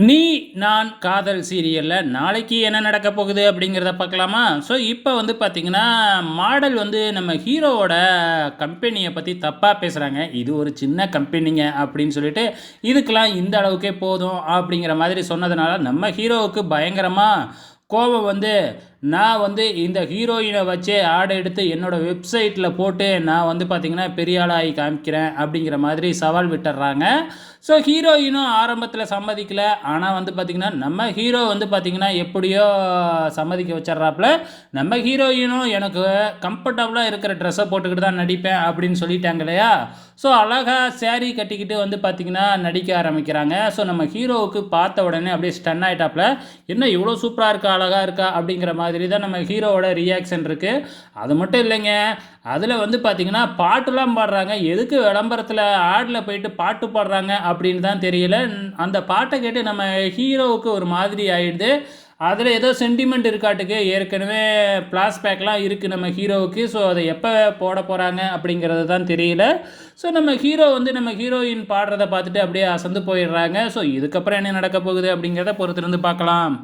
நீ நான் காதல் சீரியலில் நாளைக்கு என்ன நடக்க போகுது அப்படிங்கிறத பார்க்கலாமா? ஸோ இப்போ வந்து பார்த்திங்கன்னா மாடல் வந்து நம்ம ஹீரோவோட கம்பெனியை பற்றி தப்பாக பேசுகிறாங்க இது ஒரு சின்ன கம்பெனிங்க அப்படின்னு சொல்லிட்டு இதுக்கெல்லாம் இந்த அளவுக்கே போதும் அப்படிங்கிற மாதிரி சொன்னதுனால நம்ம ஹீரோவுக்கு பயங்கரமாக கோபம் வந்து நான் வந்து இந்த ஹீரோயினை வச்சே ஆடை எடுத்து என்னோடய வெப்சைட்டில் போட்டு நான் வந்து பார்த்திங்கன்னா பெரிய ஆளாகி காமிக்கிறேன் அப்படிங்கிற மாதிரி சவால் விட்டுறாங்க. ஸோ ஹீரோயினும் ஆரம்பத்தில் சம்மதிக்கல. ஆனால் வந்து பார்த்திங்கன்னா நம்ம ஹீரோ வந்து பார்த்திங்கன்னா எப்படியோ சம்மதிக்க வச்சிட்றாப்புல. நம்ம ஹீரோயினும் எனக்கு கம்ஃபர்டபுளாக இருக்கிற ட்ரெஸ்ஸை போட்டுக்கிட்டு தான் நடிப்பேன் அப்படின்னு சொல்லிட்டாங்க இல்லையா? ஸோ அழகாக சேரீ கட்டிக்கிட்டு வந்து பார்த்திங்கன்னா நடிக்க ஆரம்பிக்கிறாங்க. ஸோ நம்ம ஹீரோவுக்கு பார்த்த உடனே அப்படியே ஸ்டன் ஆகிட்டாப்புல என்ன இவ்வளோ சூப்பராக இருக்கா அழகாக இருக்கா அப்படிங்கிற மாதிரி தான் நம்ம ஹீரோவோட ரியாக்ஷன் இருக்குது அது மட்டும் இல்லைங்க. அதில் வந்து பார்த்திங்கன்னா பாட்டுலாம் பாடுறாங்க. எதுக்கு விளம்பரத்தில் ஆடில் போயிட்டு பாட்டு பாடுறாங்க அப்படின்னு தான் தெரியல. அந்த பாட்டை கேட்டு நம்ம ஹீரோவுக்கு ஒரு மாதிரி ஆகிடுது அதில் ஏதோ சென்டிமெண்ட் இருக்காட்டுக்கு. ஏற்கனவே பேக்லாம் இருக்குது நம்ம ஹீரோவுக்கு. ஸோ அதை எப்போ போட போகிறாங்க அப்படிங்கிறது தான் தெரியல. ஸோ நம்ம ஹீரோ வந்து நம்ம ஹீரோயின் பாடுறதை பார்த்துட்டு அப்படியே அசந்து போயிடுறாங்க. ஸோ இதுக்கப்புறம் என்ன நடக்க போகுது அப்படிங்கிறத பொறுத்திருந்து பார்க்கலாம்.